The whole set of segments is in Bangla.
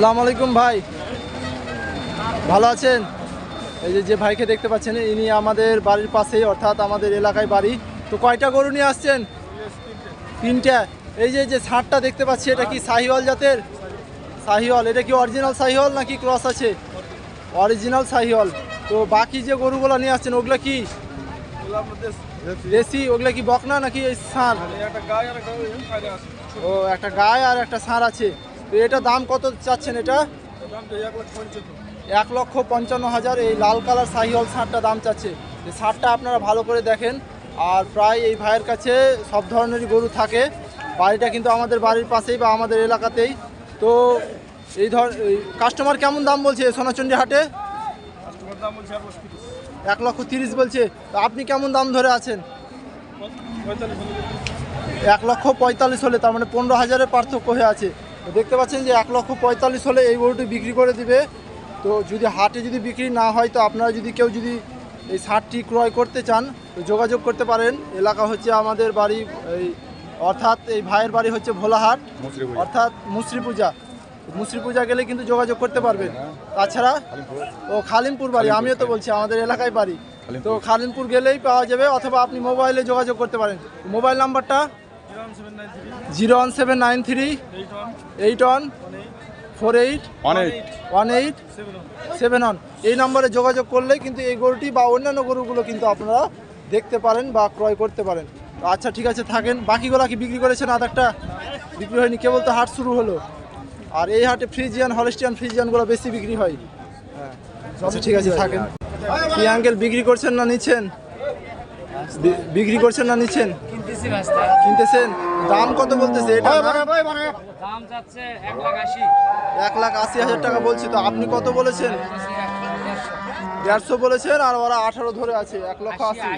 আসসালামু আলাইকুম ভাই। ভালো আছেন? এই যে যে ভাইকে দেখতে পাচ্ছেন, ইনি আমাদের বাড়ির পাশেই, অর্থাৎ আমাদের এলাকায় বাড়ি। তো কয়টা গরু নিয়ে আসছেন? তিনটা। এই যে যে ষাটটা দেখতে পাচ্ছি, এটা কি শাহিওয়াল জাতের? শাহিওয়াল এটা কি অরিজিনাল শাহিওয়াল নাকি ক্রস আছে? অরিজিনাল শাহিওয়াল তো বাকি যে গরুগুলো নিয়ে আসছেন, ওগুলো কি? দেশি? ওগুলো কি বকনা নাকি এই ষাঁড় ও, একটা গায়ে আর একটা ষাঁড় আছে। তো এটা দাম কত চাচ্ছেন এটা? এক লক্ষ পঞ্চান্ন হাজার। এই লাল কালার সাহিওয়াল ষাঁড়টা দাম চাচ্ছে। এই ষাঁড়টা আপনারা ভালো করে দেখেন। আর প্রায় এই ভাইয়ের কাছে সব ধরনেরই গরু থাকে। বাড়িটা কিন্তু আমাদের বাড়ির পাশেই বা আমাদের এলাকাতেই। তো এই ধর কাস্টমার কেমন দাম বলছে সোনাচন্ডী হাটে? এক লক্ষ তিরিশ বলছে। তো আপনি কেমন দাম ধরে আছেন? এক লক্ষ পঁয়তাল্লিশ হলে, তার মানে পনেরো হাজারের পার্থক্য হয়ে আছে। দেখতে পাচ্ছেন যে এক লক্ষ পঁয়তাল্লিশ হলে এই গরুটি বিক্রি করে দিবে। তো যদি হাটে যদি বিক্রি না হয় তো আপনারা যদি কেউ যদি এই ষাটটি ক্রয় করতে চান তো যোগাযোগ করতে পারেন। এলাকা হচ্ছে আমাদের বাড়ি এই অর্থাৎ এই ভাইয়ের বাড়ি হচ্ছে ভোলাহাট অর্থাৎ মুসরি পূজা। মুসরি পূজা গেলে কিন্তু যোগাযোগ করতে পারবেন। তাছাড়া ও খালিমপুর বাড়ি আমিও তো বলছি আমাদের এলাকায় বাড়ি। তো খালিমপুর গেলেই পাওয়া যাবে অথবা আপনি মোবাইলে যোগাযোগ করতে পারেন। মোবাইল নাম্বারটা zero one seven nine three eight one four eight one eight one eight seven one এই নম্বরে যোগাযোগ করলে কিন্তু এই গরুটি বা অন্যান্য গরুগুলো কিন্তু আপনারা দেখতে পারেন বা ক্রয় করতে পারেন। আচ্ছা ঠিক আছে থাকেন। বাকিগুলো কি বিক্রি করেছেন আধ একটা বিক্রি হয়নি কেবল তো হাট শুরু হলো। আর এই হাটে ফ্রিজিয়ান হলস্টিয়ান ফ্রিজিয়ানগুলো বেশি বিক্রি হয়। হ্যাঁ আচ্ছা ঠিক আছে থাকেন। কি আঙ্কেল বিক্রি করছেন না নিচ্ছেন? বিক্রি করছেন না নিচ্ছেন? কিনতেছি ভাস্তা কিনতেছেন? দাম কত বলতেছে? এটা না? দাম যাচ্ছে এক লাখ আশি। এক লাখ আশি হাজার টাকা বলছি তো আপনি কত বলেছেন? দেড়শো বলেছেন আর ওরা আঠারো ধরে আছে এক লক্ষ আশি।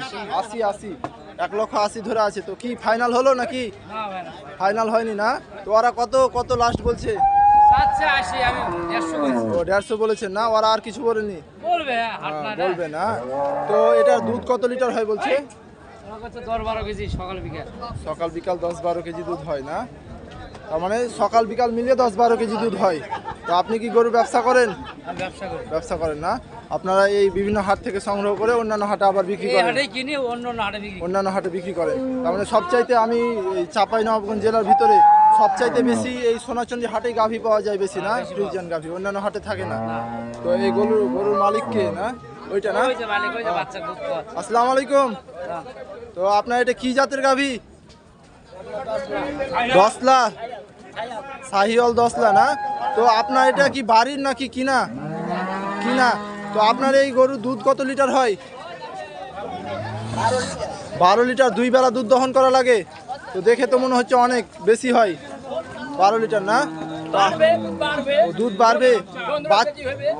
আশি আশি। এক লক্ষ আশি ধরে আছে তো কি ফাইনাল হলো নাকি? না ভাই না ফাইনাল হয়নি না? তো ওরা কত কত লাস্ট বলছে? দেড়শো বলছি। ও দেড়শো বলেছেন না? ওরা আর কিছু বলেনি বলবে না হ্যাঁ, বলবে না। তো এটার দুধ কত লিটার হয় বলছে? সকাল বিকাল। দশ বারো কেজি দুধ হয় না? তার মানে সকাল বিকাল মিলিয়ে দশ বারো কেজি দুধ হয়। তো আপনি কি গরু ব্যবসা করেন? ব্যবসা ব্যবসা করেন না? আপনারা এই বিভিন্ন হাট থেকে সংগ্রহ করে অন্যান্য হাটে আবার বিক্রি করেন। অন্যান্য হাটে বিক্রি করেন। তার মানে সবচাইতে আমি এই চাপাই নবাবগঞ্জ জেলার ভিতরে সবচাইতে বেশি এই সোনাচন্ডী হাটে গাভী পাওয়া যায় বেশি না? ফ্রিজিয়ান গাভী। অন্যান্য হাটে থাকে না। তো এই গরুর গরুর মালিক কে না? ওইটা না। আসসালামু আলাইকুম। হ্যাঁ। তো আপনার এটা কি জাতের গাভী? দশলা শাহিওয়াল দশলা না? তো আপনার এটা কি বাড়ির নাকি কিনা? কিনা? তো আপনার এই গরুর দুধ কত লিটার হয়? বারো লিটার। দুই বেলা দুধ দহন করা লাগে। তো দেখে তো মনে হচ্ছে অনেক বেশি হয়। বারো লিটার না? দুধ বাড়বে। বাচ-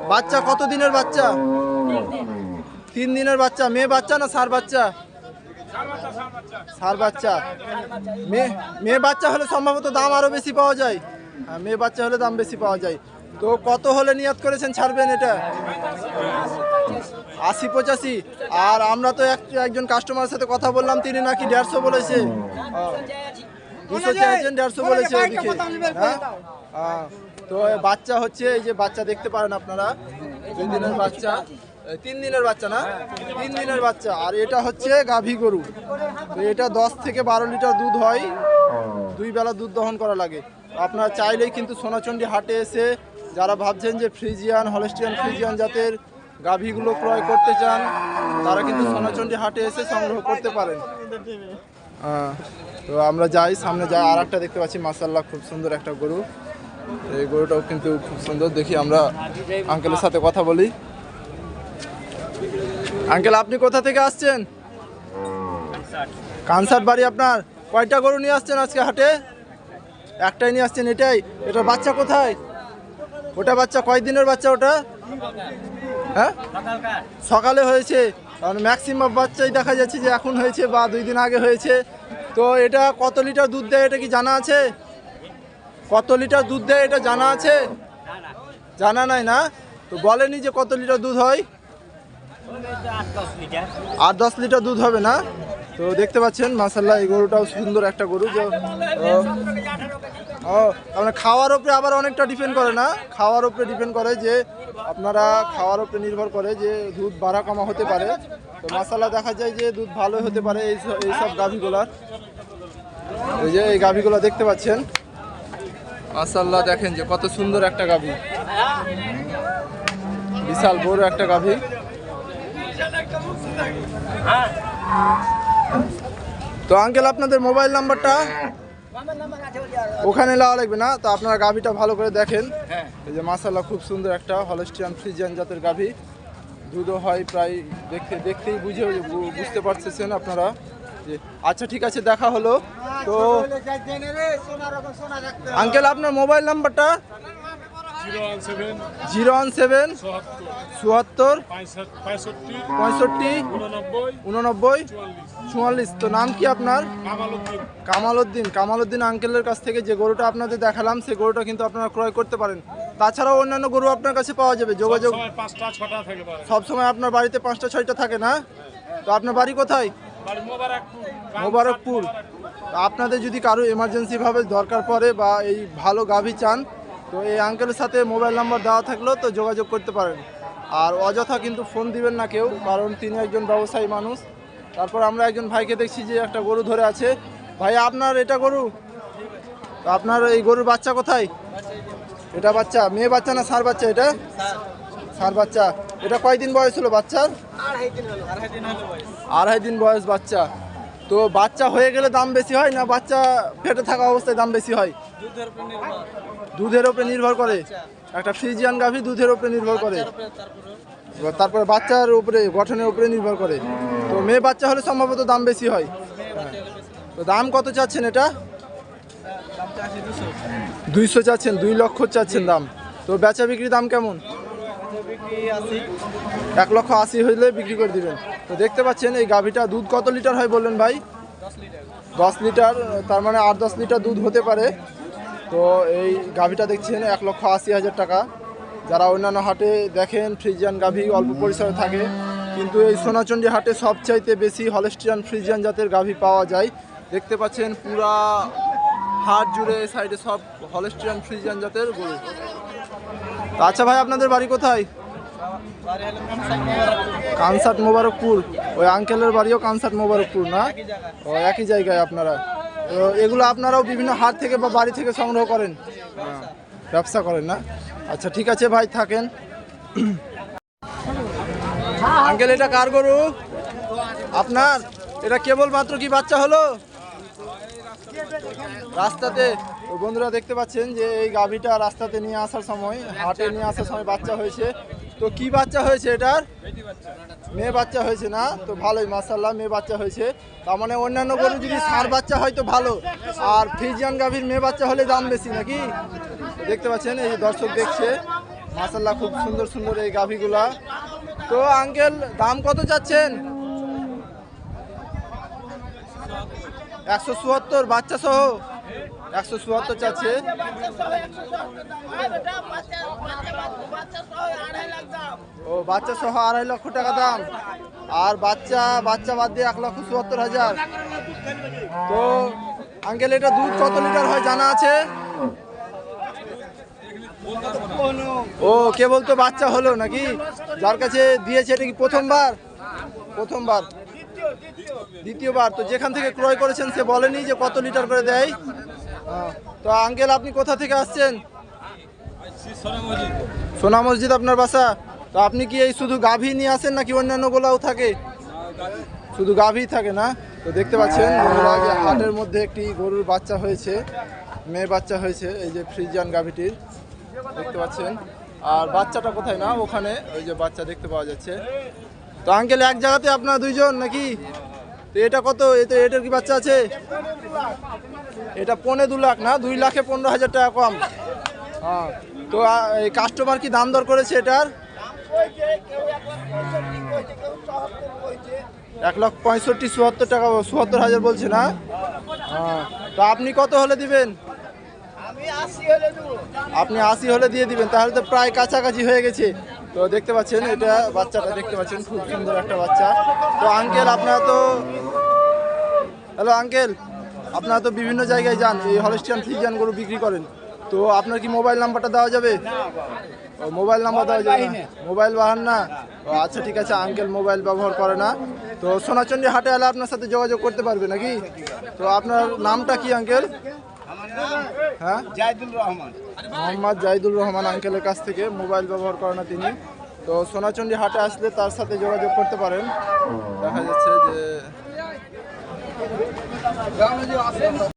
বাচ্চা কত দিনের বাচ্চা? তিন দিনের বাচ্চা মেয়ে বাচ্চা না সার বাচ্চা? সার বাচ্চা। মেয়ে মেয়ে বাচ্চা হলে সম্ভবত দাম আরও বেশি পাওয়া যায়। হ্যাঁ মেয়ে বাচ্চা হলে দাম বেশি পাওয়া যায়। তো কত হলে নিয়াত করেছেন ছাড়বেন এটা? আশি পঁচাশি। আর আমরা তো এক একজন কাস্টমারের সাথে কথা বললাম তিনি নাকি দেড়শো বলেছে। দুশো চাইছেন দেড়শো বলেছে হ্যাঁ? হ্যাঁ। তো বাচ্চা হচ্ছে এই যে বাচ্চা দেখতে পারেন আপনারা। দুই দিনের বাচ্চা। তিন দিনের বাচ্চা না? তিন দিনের বাচ্চা। আর এটা হচ্ছে গাভী গরু। এটা দশ থেকে বারো লিটার দুধ হয়। দুই বেলা দুধ দহন করা লাগে। আপনারা চাইলেই কিন্তু সোনাচন্ডী হাটে এসে যারা ভাবছেন যে ফ্রিজিয়ান হলস্টিয়ান ফ্রিজিয়ান জাতের গাভীগুলো ক্রয় করতে চান তারা কিন্তু সোনাচন্ডী হাটে এসে সংগ্রহ করতে পারেন। হ্যাঁ, তো আমরা যাই সামনে যাই। আর একটা দেখতে পাচ্ছি মাসাল্লাহ খুব সুন্দর একটা গরু। এই গরুটাও কিন্তু খুব সুন্দর। দেখি আমরা আঙ্কেলের সাথে কথা বলি। আঙ্কেল, আপনি কোথা থেকে আসছেন? কানসার বাড়ি আপনার। কয়টা গরু নিয়ে আসছেন আজকে হাটে? একটাই নিয়ে আসছেন, এটাই। এটা বাচ্চা কোথায়? ওটা বাচ্চা কয় দিনের বাচ্চা ওটা? হ্যাঁ? সকালে হয়েছে। কারণ ম্যাক্সিমাম বাচ্চাই দেখা যাচ্ছে যে এখন হয়েছে বা দুই দিন আগে হয়েছে। তো এটা কত লিটার দুধ দেয় এটা কি জানা আছে? কত লিটার দুধ দেয় এটা জানা আছে? জানা নাই না? তো বলেনি যে কত লিটার দুধ হয়। আট দশ লিটার দুধ হবে না? তো দেখতে পাচ্ছেন মাসাল্লাহ এই গরুটাও সুন্দর একটা গরু। যে ও, ও মানে খাওয়ার উপরে আবার অনেকটা ডিপেন্ড করে না? খাওয়ার উপরে ডিপেন্ড করে যে আপনারা খাওয়ার উপরে নির্ভর করে যে দুধ বাড়া কমা হতে পারে। তো মশালা দেখা যায় যে দুধ ভালো হতে পারে এই স- এই সব গাভিগুলার। এই যে এই গাভিগুলো দেখতে পাচ্ছেন। মাসাল্লাহ দেখেন যে কত সুন্দর একটা গাভি। বিশাল বড় একটা গাভি। তো আঙ্কেল আপনাদের মোবাইল নাম্বারটা? ওখানে লাওয়া লাগবে না তো আপনারা গাভিটা ভালো করে দেখেন। হ্যাঁ। এই যে মাসাল্লাহ খুব সুন্দর একটা হলস্টিয়ান ফ্রিজিয়ান জাতের গাভি। দুধও হয় প্রায় দেখতে দেখতেই বুঝে বুঝতে পারতেছেন আপনারা। যে আচ্ছা ঠিক আছে দেখা হলো। তো আঙ্কেল আপনার মোবাইল নাম্বারটা? জিরো ওয়ান সেভেন চুয়াত্তর পঁয়ষট্টি উননব্বই চুয়াল্লিশ। তো নাম কি আপনার? কামাল উদ্দিন কামাল উদ্দিন আঙ্কেলের কাছ থেকে যে গরুটা আপনাদের দেখালাম সেই গরুটা কিন্তু আপনারা ক্রয় করতে পারেন। তাছাড়াও অন্যান্য গরু আপনার কাছে পাওয়া যাবে যোগাযোগ সময় পাঁচটা ছটা থেকে পারে। সব সময় আপনার বাড়িতে পাঁচটা ছয়টা থাকে না? তো আপনার বাড়ি কোথায়? মোবারকপুর। মোবারকপুর। আপনাদের যদি কারও এমার্জেন্সি ভাবে দরকার পড়ে বা এই ভালো গাভী চান তো এই আঙ্কেলের সাথে মোবাইল নাম্বার দেওয়া থাকলেও তো যোগাযোগ করতে পারেন। আর অযথা কিন্তু ফোন দিবেন না কেউ, কারণ তিনি একজন ব্যবসায়ী মানুষ। তারপর আমরা একজন ভাইকে দেখছি যে একটা গরু ধরে আছে। ভাই, আপনার এটা গরু? আপনার এই গরুর বাচ্চা কোথায়? এটা বাচ্চা, মেয়ে বাচ্চা না সার বাচ্চা এটা? সার বাচ্চা। এটা কয়দিন বয়স হলো বাচ্চার? আড়াই দিন বয়স বাচ্চা। তো বাচ্চা হয়ে গেলে দাম বেশি হয় না বাচ্চা ফেটে থাকা অবস্থায় দাম বেশি হয়? দুধের উপরে নির্ভর করে। একটা ফ্রিজিয়ান গাভী দুধের উপরে নির্ভর করে। তারপরে বাচ্চার উপরে গঠনের উপরে নির্ভর করে। তো মেয়ে বাচ্চা হলে সম্ভবত দাম বেশি হয়। হ্যাঁ। তো দাম কত চাচ্ছেন এটা? দুইশো চাচ্ছেন দুই লক্ষ চাচ্ছেন দাম। তো বেচা বিক্রি দাম কেমন? এক লক্ষ আশি হইলে বিক্রি করে দিবেন। তো দেখতে পাচ্ছেন এই গাভীটা দুধ কত লিটার হয় বললেন ভাই? দশ লিটার তার মানে আট দশ লিটার দুধ হতে পারে। তো এই গাভীটা দেখছেন, এক লক্ষ আশি হাজার টাকা। যারা অন্যান্য হাটে দেখেন, ফ্রিজিয়ান গাভী অল্প পরিসরে থাকে। কিন্তু এই সোনাচন্ডী হাটে সবচাইতে বেশি হলেস্টিয়ান ফ্রিজিয়ান জাতের গাভী পাওয়া যায়। দেখতে পাচ্ছেন, পুরা হাট জুড়ে সাইডে সব হলেস্টিয়ান ফ্রিজিয়ান জাতের গরু। আচ্ছা ভাই, আপনাদের বাড়ি কোথায়? কানসাট মোবারকপুর। ওই আঙ্কেলের বাড়িও কানসাট মোবারকপুর না? ও একই জায়গায় আপনারা। এগুলো আপনারাও বিভিন্ন হাট থেকে বা বাড়ি থেকে সংগ্রহ করেন। ব্যবসা করেন না? আচ্ছা ঠিক আছে ভাই, থাকেন। আঙ্কেল, এটা কার গরু? আপনার? এটা কেবল মাত্র কি বাচ্চা হলো? রাস্তাতে। বন্ধুরা দেখতে পাচ্ছেন যে এই গাভীটা রাস্তাতে নিয়ে আসার সময়, হাটে নিয়ে আসার সময় বাচ্চা হয়েছে। তো কি বাচ্চা হয়েছে এটার? মেয়ে বাচ্চা হয়েছে না? তো ভালোই মাসাল্লাহ মেয়ে বাচ্চা হয়েছে। তার মানে অন্যান্য গরু যদি সার বাচ্চা হয় তো ভালো। আর ফ্রিজিয়ান গাভীর মেয়ে বাচ্চা হলে দাম বেশি নাকি? দেখতে পাচ্ছেন, এই দর্শক দেখছে মাসাল্লাহ খুব সুন্দর সুন্দর এই গাভীগুলা। তো আঙ্কেল, দাম কত চাচ্ছেন? একশো চুয়াত্তর বাচ্চা সহ একশো চুয়াত্তর চাচ্ছে। ও, বাচ্চা সহ আড়াই লক্ষ টাকা দাম। আর বাচ্চা বাচ্চা বাদ দিয়ে এক লক্ষ চুয়াত্তর হাজার। তো আঙ্কেল এটা দুধ কত লিটার হয় জানা আছে? ও কে বলতো বাচ্চা হলো নাকি? যার কাছে দিয়েছে এটা কি প্রথমবার? প্রথমবার। দ্বিতীয়বার। তো যেখান থেকে ক্রয় করেছেন সে বলেনি যে কত লিটার করে দেয়। তো আঙ্কেল আপনি কোথা থেকে আসছেন? সোনা মসজিদ। আপনার বাসা? তো আপনি কি এই শুধু গাভী নিয়ে আসেন নাকি অন্যান্য গোলাও থাকে? শুধু গাভী থাকে না? তো দেখতে পাচ্ছেন হাটের মধ্যে একটি গরুর বাচ্চা হয়েছে মেয়ে বাচ্চা হয়েছে এই যে ফ্রিজিয়ান গাভীটির। দেখতে পাচ্ছেন। আর বাচ্চাটা কোথায় না? ওখানে ওই যে বাচ্চা দেখতে পাওয়া যাচ্ছে। তো আঙ্কেল এক জায়গাতে আপনার দুইজন নাকি? তো এটা কত? এটা এটার কি বাচ্চা আছে? এটা পনেরো দু লাখ না দুই লাখে পনেরো হাজার টাকা কম। হ্যাঁ তো এই কাস্টমার কি দাম দর করেছে এটার? এক লক্ষ পঁয়ষট্টি চুয়াত্তর টাকা চুয়াত্তর হাজার বলছে না? হ্যাঁ তো আপনি কত হলে দিবেন? আপনি আশি হলে দিয়ে দিবেন তাহলে তো প্রায় কাছাকাছি হয়ে গেছে। তো দেখতে পাচ্ছেন এটা বাচ্চাটা দেখতে পাচ্ছেন খুব সুন্দর একটা বাচ্চা। তো আঙ্কেল আপনারা তো হ্যালো আঙ্কেল আপনারা তো বিভিন্ন জায়গায় যান, এই হলস্টিয়ান ফ্রিজিয়ান গরু বিক্রি করেন। তো আপনার কি মোবাইল নাম্বারটা দেওয়া যাবে? মোবাইল নাম্বার দেওয়া যাবে? মোবাইল বাহান না। আচ্ছা ঠিক আছে আঙ্কেল মোবাইল ব্যবহার করে না। তো সোনাচন্ডী হাটে এলে আপনার সাথে যোগাযোগ করতে পারবে নাকি? তো আপনার নামটা কি আঙ্কেল হ্যাঁ? জাহিদুল রহমান মোহাম্মদ রহমান আঙ্কেলের কাছ থেকে মোবাইল ব্যবহার করে না তিনি। তো সোনাচন্ডী হাটে আসলে তার সাথে যোগাযোগ করতে পারেন। দেখা যাচ্ছে যে ગામડે જે આશ્રમ